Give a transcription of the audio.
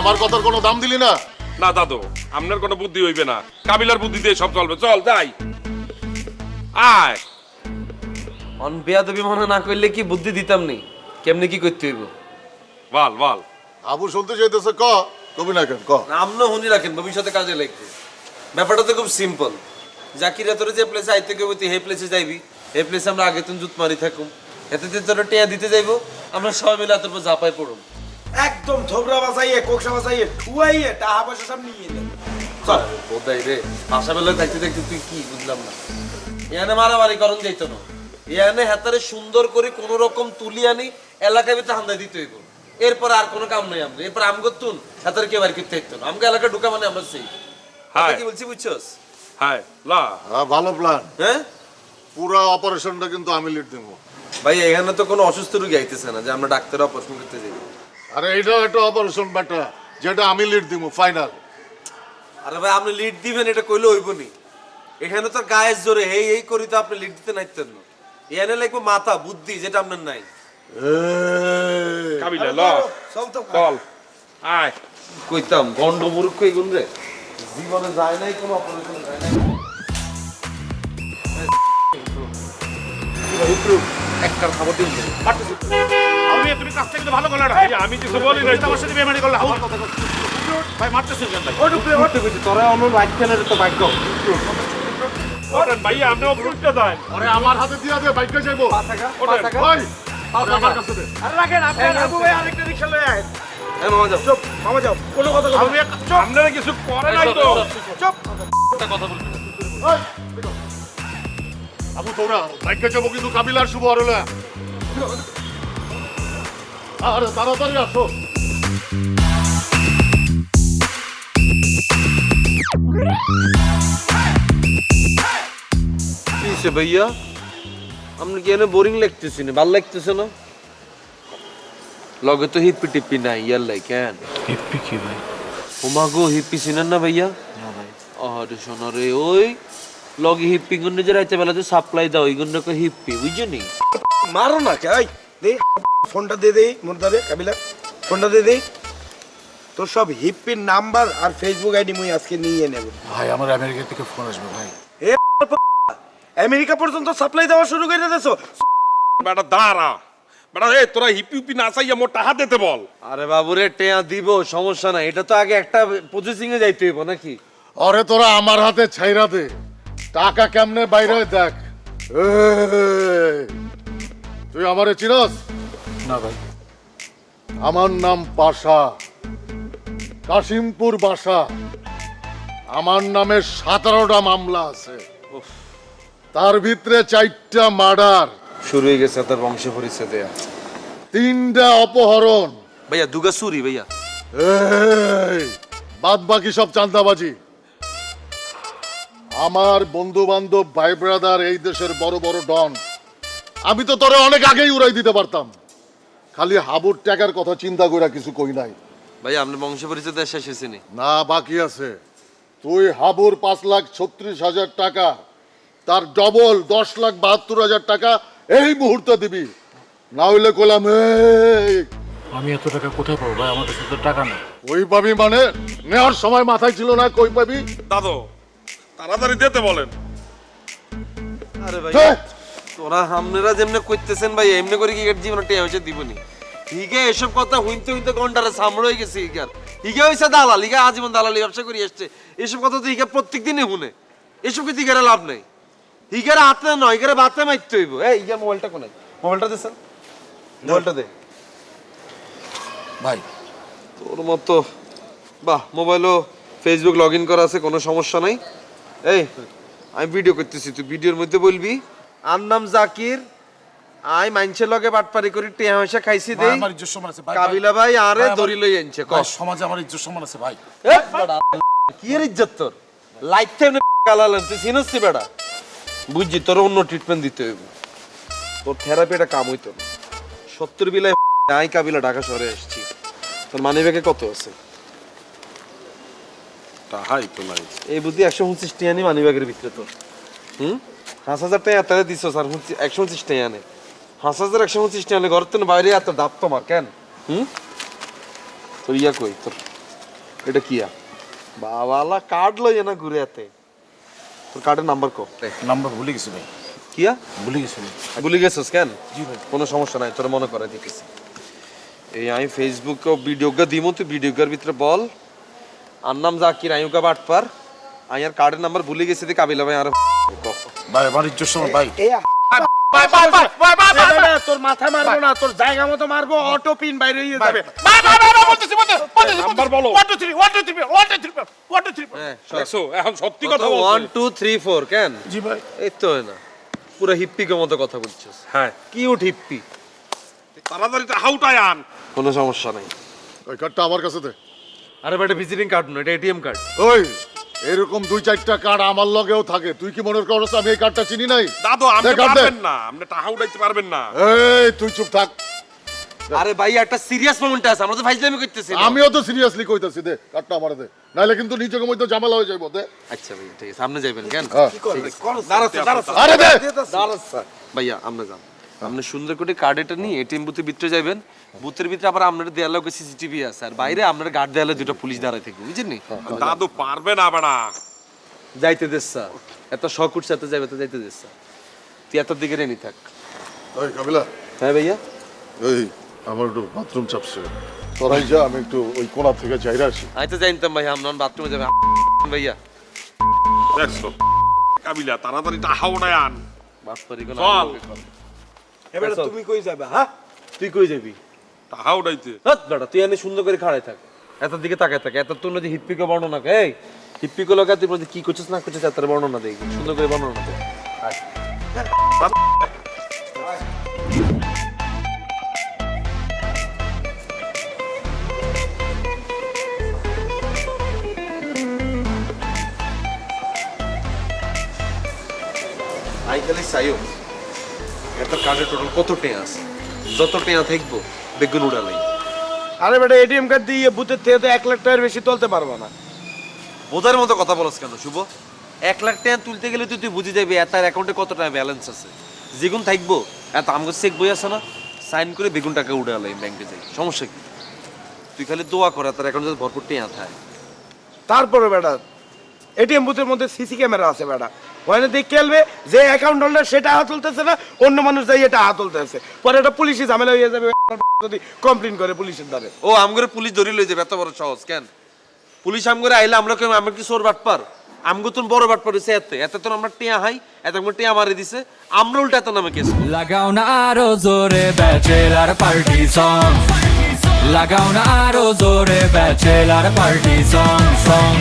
আমার কথার কোনো দাম দিলি না? না দাদু আপনার কোনো বুদ্ধি হইবে না। কাবিলার বুদ্ধি দিয়ে সব চলবে। চল যাই। আয়। অন বেয়াদবি মনে না করলে কি বুদ্ধি দিতাম নি? কেমনে কি করতে হইব? বল বল। আবু শুনতে চাইতেছে ক? কবি না কেন ক? নামনা হুনি রাখেন ভবিষ্যতে কাজে লাগবে। ব্যাপারটা তো খুব সিম্পল জাকির তোর যে প্লেসে আইতে কেবো তুই হে প্লেসে যাইবি। হে প্লেসে আমরা আগে তুমি জুত মারি থাকুম। এতে যে তোর টেয়া দিতে যাইবো আমরা সবাই মিলে তোর ঝাপাই পড়ুম। একদম থোবরা বাজাইয়ে কোকসা বাজাইয়ে ঠুয়াইয়ে টাকা পয়সা সব নিয়ে নেন। চল বোধাই রে আশা বেলা থাকতে থাকতে তুই কি বুঝলাম না। মারামারি করন যাইতো না। হাতারে সুন্দর করে কোন রকম তুলি আনি এলাকায় ভিতরে হান্দা দিতে হইব। এরপর আর কোনো কাম নাই এরপর হাতারে হইতো না। আমাকে এলাকা ঢুকা মানে আমরা সেই। হাই কি বলছি বুঝছস? হাই লা। হ্যাঁ ভালো প্ল্যান হ্যাঁ? পুরো অপারেশনটা কিন্তু আমি লিড দিব। ভাই এখানে তো কোনো অসুস্থ রোগী আইতেছে না যে আমরা ডাক্তার অপারেশন করতে যাই। আরে এইটাও একটা অপারেশন ব্যাটা যেটা আমি লিড দিব ফাইনাল আরে ভাই আপনি লিড দিবেন এটা কইলে হইব নি এখানে তো গায়ের জোরে এই এই করি তো আপনি লিড দিতে নাইতেন না এখানে লাগবে মাথা বুদ্ধি যেটা আপনার নাই কাবিলা ল সব তো চল আয় কইতাম গন্ড মূর্খ এগুন রে জীবনে যায় নাই কোনো অপারেশন যায় নাই একটা খাবার দিন থেকে ভালো আমি কিছু বলি নাই আমার সাথে বেমানি করলে হাউল কথা ভাই মারতেছেন কেন ভাই? তোরা অন্য রাইট খেলে তো ভাগ্য ওঠেন ভাইয়া আপনি অপরুষটা দেন আরে আমার হাতে দিয়া দে বাইকে যাইবো। আমার কাছে দে। আরে রাখেন আপনার আবু ভাই আরেকটা রিকশা লয়ে আয় মামা যাও। চুপ মামা যাও। কোনো কথা কথা আমি আপনারা কিছু করে নাই তো। চুপ। ওই, আবু তোরা বাইকে যাব কিন্তু কাবিলার শুভ হরলে আরে তাড়াতাড়ি আসো। কি ভাইয়া? আপনি কি এনে বোরিং লাগতেছে না? ভালো লাগতেছে না? লগে তো হিপ্পি টিপ্পি নাই ইয়ার লাই কেন? হিপ্পি কি ভাই? ওমা গো হিপ্পি চিনেন না ভাইয়া? ভাই। আরে শোনো রে ওই লগে হিপ্পি গুন্ডে যে রাইতে বেলাতে সাপ্লাই দাও ওই গুন্ডে হিপ্পি বুঝলি মারো না কে? দে। ফোনটা দিয়ে দেই মুর্দারে কাবিলা। ফোনটা দিয়ে দেই। তোর সব হিপ্পির নাম্বার আর ফেসবুক আইডি মুই আজকে নিয়ে নেব। ভাই আমার আমেরিকা থেকে ফোন আসবে ভাই। এ আমেরিকা পর্যন্ত সাপ্লাই দেওয়া শুরু করে দিয়েছ বেটা দাঁড়া। বেটা এই তোরা হিপি হিপি না চাইয়া মোটা হাত দিতে বল। আরে বাবুরে টেয়া দিব সমস্যা নাই। এটা তো আগে একটা প্রসেসিং এ যাইতে হইব নাকি? আরে তোরা আমার হাতে ছাইরা দে। টাকা কেমনে বাইরে হয় দেখ। তুই আমারে চিনস? না ভাই। আমার নাম পাশা কাশিমপুর বাসা। আমার নামে সতেরোটা মামলা আছে। তার ভিতরে চারটা মার্ডার। শুরু হয়ে গেছে তার বংশ পরিচয় দেয়া। তিনটা অপহরণ। ভাইয়া দুগা সুরি ভাইয়া। বাদ বাকি সব চান্দাবাজি আমার বন্ধু বান্ধব ভাই ব্রাদার এই দেশের বড় বড় ডন। আমি তো তোরে অনেক আগেই উড়াই দিতে পারতাম। খালি হাবুর টাকার কথা চিন্তা করে কিছু কই নাই। ভাইয়া আপনার বংশ পরিচয় দেয়া শেষ হয়েছে না? বাকি আছে। তুই হাবুর পাঁচ লাখ ছত্রিশ হাজার টাকা তার ডবল দশ লাখ বাহাত্তর হাজার টাকা এই মুহূর্তে দিবি। না হইলে কলাম এই আমি এত টাকা কোথায় পাবো ভাই? আমার কাছে তো টাকা নেই। কই পাবি মানে? নেওয়ার সময় মাথায় ছিল না কই পাবি? দাদু তাড়াতাড়ি দিতে বলেন। আরে ভাই। তোরা হামনেরা যেমনে করতেছেন ভাই এমনি করে কি এর জীবনে টেয়া দিবনি। হিগে এসব কথা হইতে হইতে ঘন্টারে সামনে হয়ে গেছে হিগার। হিগে হইছে দালাল হিগা আজীবন দালালি ব্যবসা করে আসছে। এসব কথা তো হিগা প্রত্যেক দিনই শুনে এসব কিছু হিগারে লাভ নাই। হিগারে হাতে নয় হিগারে বাতে মারতে হইব। এই হিগার মোবাইলটা কোনায়? মোবাইলটা দে স্যার। মোবাইলটা দে। ভাই। তোর মতো বাহ মোবাইলও ফেসবুক লগ ইন করা আছে কোনো সমস্যা নাই। এই আমি ভিডিও করতেছি তুই ভিডিওর মধ্যে বলবি? আর নাম জাকির। আই মাইনছে লগে বাটপারি করি টেহা পয়সা খাইছি দেই। আমার ইজ্জত সম্মান আছে ভাই। কাবিলা ভাই আরে দড়ি লই আনছে ক? সমাজে আমার ইজ্জত সম্মান আছে ভাই। কি এর ইজ্জত তোর? লাইফ টাইম গালালেন তুই চিনসছি বেটা বুঝছি তোর অন্য ট্রিটমেন্ট দিতে হইব। তোর থেরাপি এটা কাম হইতো না। সত্তর বিলায় আই কাবিলা ঢাকা শহরে এসেছি তোর মানি ব্যাগে কত আছে? তাহাই তো নাই। এই বুদ্ধি একশো উনত্রিশ টাকা নি মানি ব্যাগের ভিতরে তোর। হুম? পাঁচ হাজার টাকা তাহলে দিছো স্যার একশো উনত্রিশ টাকা নে পাঁচ হাজার একশো উনত্রিশ টাকা ঘর তো বাইরে এত দাপ তোমার কেন? হুম? তোর ইয়া কই? তোর এটা কিয়া বাবালা কার্ড লই না ঘুরে আতে তোর কার্ডের নাম্বার কো। নাম্বার ভুলে গেছি ভাই। কিয়া ভুলে গেছি ভুলে গেছিস কেন? জি ভাই। কোনো সমস্যা নাই তোর মনে করে দিতেছি। এই আমি ফেসবুকে ভিডিওগা দিমু তুই ভিডিওগার ভিতরে বল। আর নাম জাকির আইউকা বাটপার। আমি আর কার্ডের নাম্বার ভুলে গেছি দি কাবিলা ভাই আর ভাই ইজ্জত সময় ভাই এই ভাই ভাই ভাই ভাই ভাই ভাই বেটা, তোর মাথা মারবো না তোর জায়গা মতো মারবো অটো পিন বাইরে হয়ে যাবে ভাই ভাই ভাই ভাই বলতেছি বলতেছি বলতেছি নাম্বার বলো 1 2 3 1 2 3 1 2 3 1 2 3 হ্যাঁ দেখছ এখন সত্যি কথা ওয়ান টু থ্রি ফোর কেন জি ভাই এই তো হয় না পুরো মতো কথা বলছিস হ্যাঁ কিউট হিপ্পি তাড়াতাড়ি হাউটাই আন কোনো সমস্যা নাই ওই কার্ডটা আমার কাছে দে আরে বেটা ভিজিটিং কার্ড না এটা এটিএম কার্ড ওই এরকম দুই চারটা কার্ড আমার লগেও থাকে। তুই কি মনে করছ আমি এই কার্ডটা চিনি নাই? দাদু আপনি পারবেন না। আপনি টাকা উঠাইতে পারবেন না। এই তুই চুপ থাক। আরে ভাই একটা সিরিয়াস মোমেন্ট আছে। আমরা তো ফাইজলামি করতেছি না। আমিও তো সিরিয়াসলি কইতাছি দে কার্ডটা আমার দে। নাইলে কিন্তু নিজেকে মধ্যে ঝামেলা হয়ে যাইব দে। আচ্ছা ভাই ঠিক আছে। সামনে যাবেন কেন? হ্যাঁ। দাঁড়াচ্ছে দাঁড়াচ্ছে আরে দে! ভাইয়া আমরা যান আপনি সুন্দর করে কার্ড এটা নিয়ে এটিএম বুথের ভিতরে যাবেন বুথের ভিতরে আবার আপনার দেয়ালে সিসিটিভি আছে। আর বাইরে আপনার গার্ড দেয়ালে দুটো পুলিশ দাঁড়ায় থাকবে বুঝছেন নি? দাদু পারবে না বাড়া। যাইতে দেসা এত শখ উঠছে এত যাবে তো যাইতে দেসা তুই এত দিকে রেনি থাক। ওই কাবিলা। হ্যাঁ ভাইয়া? এই আমার একটু বাথরুম চাপছে। তোরাই যা আমি একটু ওই কোণা থেকে যাইরা আসি। আমি তো জানতাম ভাইয়া আপনার বাথরুমে যাবে। ভাইয়া? দেখছ? কাবিলা তাড়াতাড়ি টাকা উঠাই আন। কোন চল। এবারে তুমি কই যাবে হ্যাঁ? তুই কই যাবি? টাকা উঠাইতে হাত বেটা তুই এনে সুন্দর করে খাড়াই থাক। এত দিকে তাকায় থাকে এত তোর নদী হিপ্পিকে বর্ণনা কে এই হিপ্পিকে লগা তুই মধ্যে কি করছিস না করছিস এত বর্ণনা দেই সুন্দর করে বর্ণনা দে। আই খালি সাইও এত কাজে টোটাল কত টেয়া আছে? যত টেয়া থাকব বেগুন উড়ালাই আরে বেটা এটিএম কার্ড দিয়ে বুথের থেকে তো এক লাখ টাকার বেশি তুলতে পারব না। বোধার মতো কথা বলছ কেন শুভ? এক লাখ টাকা তুলতে গেলে তুই তুই বুঝে যাবি এত অ্যাকাউন্টে কত টাকা ব্যালেন্স আছে। যেগুন থাকব এত আমাকে চেক বই আছে না সাইন করে বেগুন টাকা উঠে আলাই ব্যাংকে যাই। সমস্যা কি? তুই খালি দোয়া কর তার অ্যাকাউন্টে ভরপুর টেয়া থাকে। তারপরে বেটা এটিএম বুথের মধ্যে সিসি ক্যামেরা আছে বেটা। ওখানে দেখে খেলবে যে অ্যাকাউন্ট হোল্ডার সেটা হাত তুলতেছে না অন্য মানুষ যাই এটা হাত তুলতেছে পরে এটা পুলিশি ঝামেলা হয়ে যাবে যদি কমপ্লেন করে পুলিশের দ্বারে। ও আমগরে পুলিশ ধরে লই যাবে এত বড় সহজ কেন? পুলিশ আমগরে আইলে আমরা কেউ আমরা কি সোর বাটপার? আমগো তো বড় বাটপার হইছে এতে এতে তো আমরা টিয়া হাই এত আমরা টিয়া মারি দিছে আমরা উল্টা এত নামে কেস লাগাও না আরও জোরে ব্যাচেলার পার্টি সং লাগাও না আরও জোরে ব্যাচেলার পার্টি সং সং